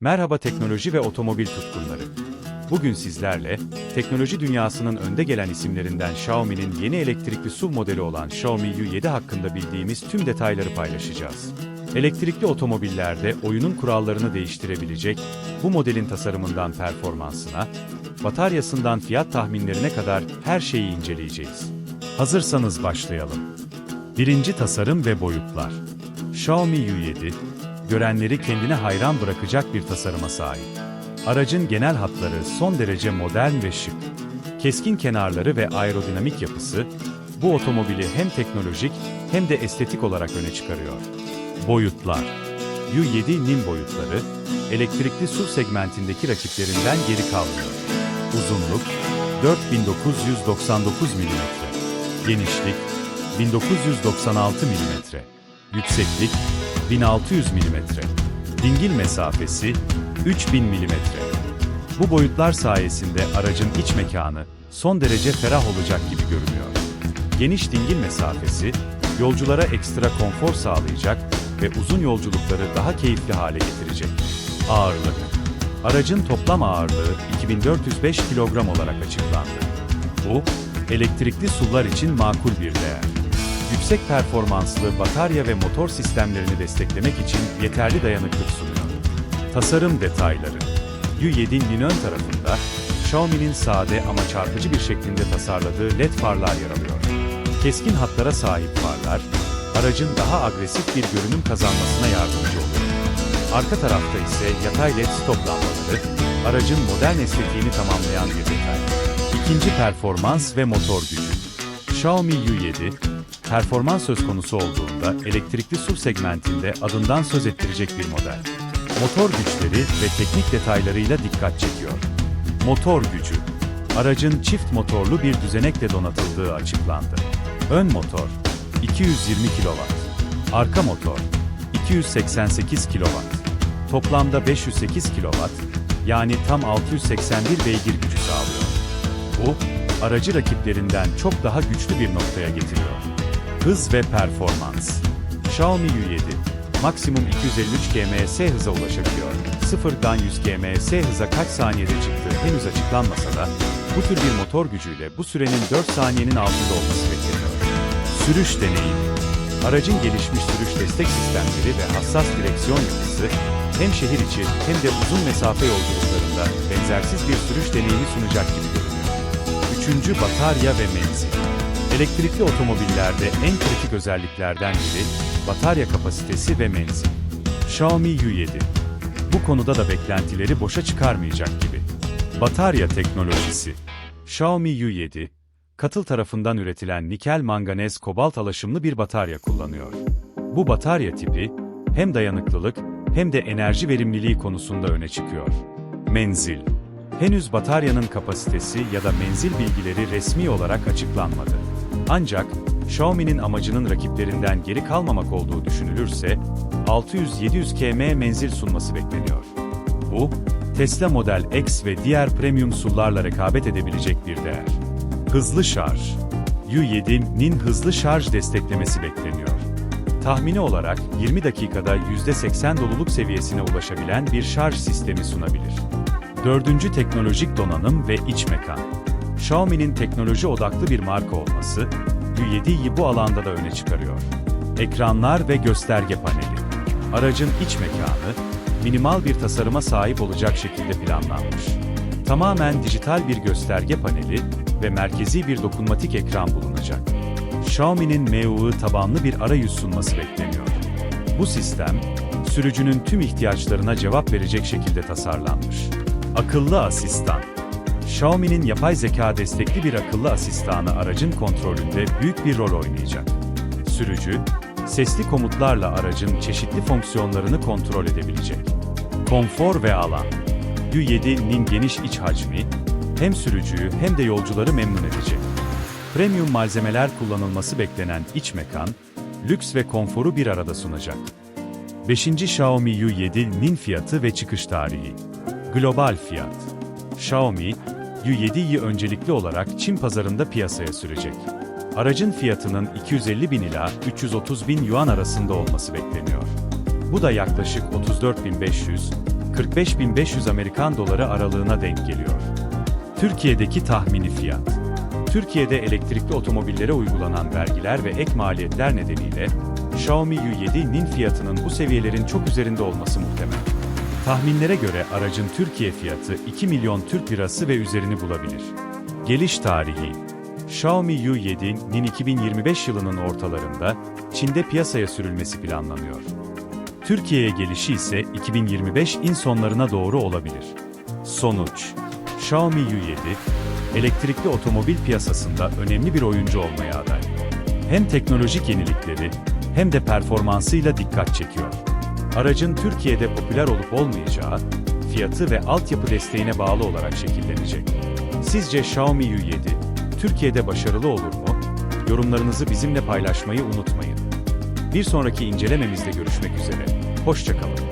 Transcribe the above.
Merhaba teknoloji ve otomobil tutkunları. Bugün sizlerle, teknoloji dünyasının önde gelen isimlerinden Xiaomi'nin yeni elektrikli SUV modeli olan Xiaomi U7 hakkında bildiğimiz tüm detayları paylaşacağız. Elektrikli otomobillerde oyunun kurallarını değiştirebilecek, bu modelin tasarımından performansına, bataryasından fiyat tahminlerine kadar her şeyi inceleyeceğiz. Hazırsanız başlayalım. Birinci tasarım ve boyutlar. Xiaomi U7, görenleri kendine hayran bırakacak bir tasarıma sahip. Aracın genel hatları son derece modern ve şık. Keskin kenarları ve aerodinamik yapısı, bu otomobili hem teknolojik hem de estetik olarak öne çıkarıyor. Boyutlar U7'nin boyutları, elektrikli SUV segmentindeki rakiplerinden geri kalmıyor. Uzunluk 4999 mm, genişlik 1996 mm, yükseklik 1600 mm, dingil mesafesi 3000 mm. Bu boyutlar sayesinde aracın iç mekanı son derece ferah olacak gibi görünüyor. Geniş dingil mesafesi, yolculara ekstra konfor sağlayacak ve uzun yolculukları daha keyifli hale getirecek. Ağırlık Aracın toplam ağırlığı 2405 kilogram olarak açıklandı. Bu, elektrikli SUV'lar için makul bir değer. Yüksek performanslı batarya ve motor sistemlerini desteklemek için yeterli dayanıklık sunuyor. Tasarım detayları U7'nin ön tarafında, Xiaomi'nin sade ama çarpıcı bir şeklinde tasarladığı LED farlar yer alıyor. Keskin hatlara sahip farlar, aracın daha agresif bir görünüm kazanmasına yardımcı oluyor. Arka tarafta ise yatay LED stop lambaları, aracın modern estetiğini tamamlayan bir detay. İkinci performans ve motor gücü. Xiaomi U7, performans söz konusu olduğunda elektrikli SUV segmentinde adından söz ettirecek bir model. Motor güçleri ve teknik detaylarıyla dikkat çekiyor. Motor gücü. Aracın çift motorlu bir düzenekle donatıldığı açıklandı. Ön motor 220 kW. Arka motor 288 kW. Toplamda 508 kW, yani tam 681 beygir gücü sağlıyor. Bu, aracı rakiplerinden çok daha güçlü bir noktaya getiriyor. Hız ve performans. Xiaomi U7, maksimum 253 kms hıza ulaşabiliyor. Sıfırdan 100 kms hıza kaç saniyede çıktığı henüz açıklanmasa da, bu tür bir motor gücüyle bu sürenin 4 saniyenin altında olması bekleniyor. Sürüş deneyimi. Aracın gelişmiş sürüş destek sistemleri ve hassas direksiyon yapısı, hem şehir içi hem de uzun mesafe yolculuklarında benzersiz bir sürüş deneyimi sunacak gibi görünüyor. Üçüncü batarya ve menzil. Elektrikli otomobillerde en kritik özelliklerden biri batarya kapasitesi ve menzil. Xiaomi U7 bu konuda da beklentileri boşa çıkarmayacak gibi. Batarya teknolojisi. Xiaomi U7 katıl tarafından üretilen nikel manganez kobalt alaşımlı bir batarya kullanıyor. Bu batarya tipi hem dayanıklılık hem de enerji verimliliği konusunda öne çıkıyor. Menzil Henüz bataryanın kapasitesi ya da menzil bilgileri resmi olarak açıklanmadı. Ancak Xiaomi'nin amacının rakiplerinden geri kalmamak olduğu düşünülürse 600-700 km menzil sunması bekleniyor. Bu, Tesla Model X ve diğer premium SUV'larla rekabet edebilecek bir değer. Hızlı şarj U7'nin hızlı şarj desteklemesi bekleniyor. Tahmini olarak 20 dakikada %80 doluluk seviyesine ulaşabilen bir şarj sistemi sunabilir. Dördüncü teknolojik donanım ve iç mekan. Xiaomi'nin teknoloji odaklı bir marka olması, U7'yi bu alanda da öne çıkarıyor. Ekranlar ve gösterge paneli. Aracın iç mekanı, minimal bir tasarıma sahip olacak şekilde planlanmış. Tamamen dijital bir gösterge paneli ve merkezi bir dokunmatik ekran bulunacak. Xiaomi'nin MIUI tabanlı bir arayüz sunması bekleniyor. Bu sistem, sürücünün tüm ihtiyaçlarına cevap verecek şekilde tasarlanmış. Akıllı asistan. Xiaomi'nin yapay zeka destekli bir akıllı asistanı aracın kontrolünde büyük bir rol oynayacak. Sürücü, sesli komutlarla aracın çeşitli fonksiyonlarını kontrol edebilecek. Konfor ve alan. U7'nin geniş iç hacmi, hem sürücüyü hem de yolcuları memnun edecek. Premium malzemeler kullanılması beklenen iç mekan, lüks ve konforu bir arada sunacak. 5. Xiaomi U7'nin fiyatı ve çıkış tarihi. Global fiyat. Xiaomi, U7'yi öncelikli olarak Çin pazarında piyasaya sürecek. Aracın fiyatının 250 bin ila 330 bin yuan arasında olması bekleniyor. Bu da yaklaşık 34.500, 45.500 Amerikan doları aralığına denk geliyor. Türkiye'deki tahmini fiyat. Türkiye'de elektrikli otomobillere uygulanan vergiler ve ek maliyetler nedeniyle Xiaomi U7'nin fiyatının bu seviyelerin çok üzerinde olması muhtemel. Tahminlere göre aracın Türkiye fiyatı 2 milyon Türk lirası ve üzerini bulabilir. Geliş tarihi Xiaomi U7'nin 2025 yılının ortalarında Çin'de piyasaya sürülmesi planlanıyor. Türkiye'ye gelişi ise 2025'in sonlarına doğru olabilir. Sonuç Xiaomi U7, elektrikli otomobil piyasasında önemli bir oyuncu olmaya aday. Hem teknolojik yenilikleri hem de performansıyla dikkat çekiyor. Aracın Türkiye'de popüler olup olmayacağı, fiyatı ve altyapı desteğine bağlı olarak şekillenecek. Sizce Xiaomi U7 Türkiye'de başarılı olur mu? Yorumlarınızı bizimle paylaşmayı unutmayın. Bir sonraki incelememizde görüşmek üzere. Hoşçakalın.